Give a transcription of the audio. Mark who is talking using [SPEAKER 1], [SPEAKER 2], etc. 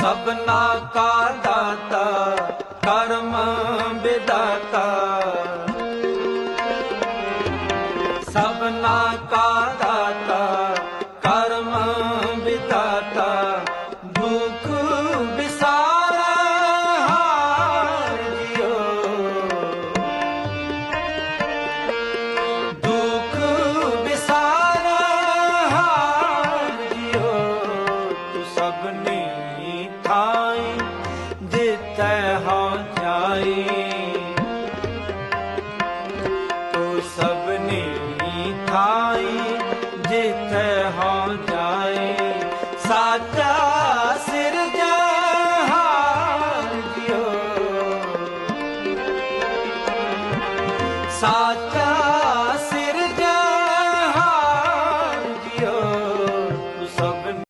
[SPEAKER 1] ਸਭਨਾ ਕਾ ਦਾਤਾ ਕਰਮ ਵਿਦਾਤਾ ਸਭਨਾ ਕਾ ਠਾਈ ਦਿੱਤੈ ਹਉ ਜਾਈ। ਸਭ ਨੇ ਥਾਈ ਦਿੱਤੈ ਹਉ ਜਾਈ। ਸਾਚਾ ਸਿਰਜਹਾਰ ਜਿਉ